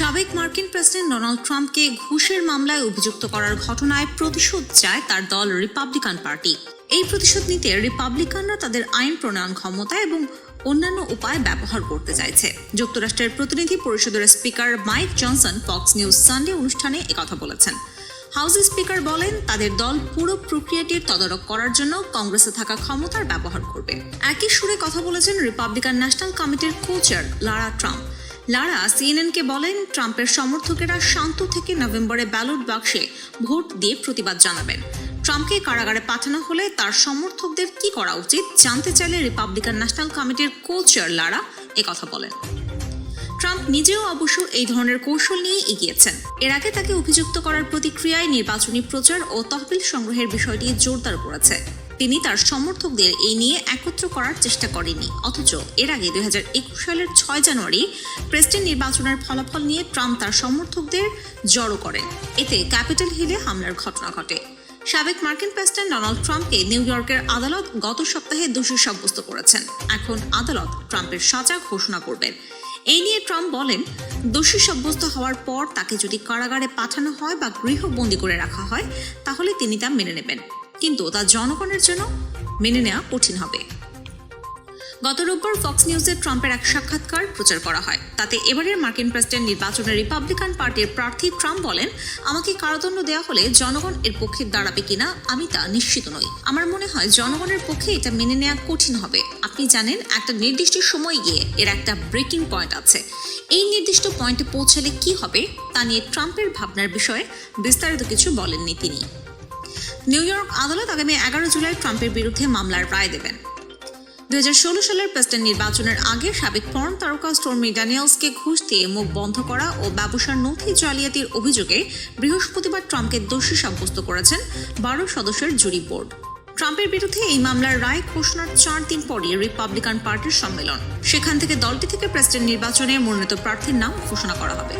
সাবেক মার্কিন president Donald ট্রাম্পকে ঘুষের মামলায় অভিযুক্ত করার ঘটনায় প্রতিশোধ চায় তার দল রিপাবলিকান পার্টি। এই প্রতিশোধ নিতে রিপাবলিকানরা তাদের আইন প্রণয়ন ক্ষমতা এবং অন্যান্য উপায় ব্যবহার করতে চাইছে। যুক্তরাষ্ট্রের প্রতিনিধি পরিষদের speaker Mike Johnson Fox News Sunday অনুষ্ঠানে একথা বলেছেন। হাউস স্পিকার বলেন, তাদের দল পুরো প্রক্রিয়াটির তদারক করার জন্য কংগ্রেসে থাকা ক্ষমতার ব্যবহার করবে। একই সুরে কথা বলেছেন রিপাবলিকান ন্যাশনাল কমিটির কোচার লারা ট্রাম্প। লারা সিএনএনকে বলেন, ট্রাম্পের সমর্থকেরা শান্ত থেকে নভেম্বরে ব্যালট বাক্সে ভোট দিয়ে প্রতিবাদ জানাবেন। ট্রাম্পকে কারাগারে পাঠানো হলে তার সমর্থকদের কি করা উচিত জানতে চাইলে রিপাবলিকান ন্যাশনাল কমিটির কোচার লারা একথা বলেন। ট্রাম্প নিজেও অবশ্য এই ধরনের কৌশল নিয়ে এগিয়েছেন। এর আগে তাকে অভিযুক্ত করার প্রতিক্রিয়ায় নির্বাচনী প্রচার ও তহবিল সংগ্রহের বিষয়টি জোরদার করেছে। তিনি তার সমর্থকদের এই নিয়ে একত্র করার চেষ্টা করেনি অথচ এর আগে দুই হাজার একুশ সালের ছয় জানুয়ারি প্রেসিডেন্ট নির্বাচনের ফলাফল নিয়ে ট্রাম্প তার সমর্থকদের জড়ো করেন। এতে ক্যাপিটাল হিলে হামলার ঘটনা ঘটে। সাবেক মার্কিন প্রেসিডেন্ট ডোনাল্ড ট্রাম্পকে নিউ ইয়র্কের আদালত গত সপ্তাহে দোষী সাব্যস্ত করেছেন। এখন আদালত ট্রাম্পের সাজা ঘোষণা করবেন এই নিয়ে ট্রাম্প বলেন, দোষী সাব্যস্ত হওয়ার পর তাকে যদি কারাগারে পাঠানো হয় বা গৃহবন্দী করে রাখা হয়, তাহলে তিনি তা মেনে নেবেন। কিন্তু তা জনগণের জন্য মেনে নেওয়া কঠিন হবে। গত রোববার ফক্স নিউজে ট্রাম্পের এক সাক্ষাৎকার প্রচার করা হয়। তাতে এবারের মার্কিন প্রেসিডেন্ট নির্বাচনে রিপাবলিকান পার্টির প্রার্থী ট্রাম্প বলেন, আমাকে কারাদণ্ড দেওয়া হলে জনগণ এর পক্ষে দাঁড়াবে কিনা আমি তা নিশ্চিত নই। আমার মনে হয় জনগণের পক্ষে এটা মেনে নেওয়া কঠিন হবে। আপনি জানেন, একটা নির্দিষ্ট সময় গিয়ে এর একটা ব্রেকিং পয়েন্ট আছে। এই নির্দিষ্ট পয়েন্টে পৌঁছালে কি হবে তা নিয়ে ট্রাম্পের ভাবনার বিষয়ে বিস্তারিত কিছু বলেননি তিনি। নিউ ইয়র্ক আদালত আগামী এগারো জুলাই ট্রাম্পের বিরুদ্ধে মামলার রায় দেবেন। দু হাজার ষোলো সালের প্রেসিডেন্ট নির্বাচনের আগে সাবেক পর্ন তারকা স্টোর্মি ড্যানিয়েলসকে ঘুষ দিয়ে মুখ বন্ধ করা ও ব্যবসার নথি জালিয়াতির অভিযোগে বৃহস্পতিবার ট্রাম্পকে দোষী সাব্যস্ত করেছেন বারো সদস্যের জুরি বোর্ড। ট্রাম্পের বিরুদ্ধে এই মামলার রায় ঘোষণার চার দিন পরই রিপাবলিকান পার্টির সম্মেলন। সেখান থেকে দলটি থেকে প্রেসিডেন্ট নির্বাচনে মনোনীত প্রার্থীর নাম ঘোষণা করা হবে।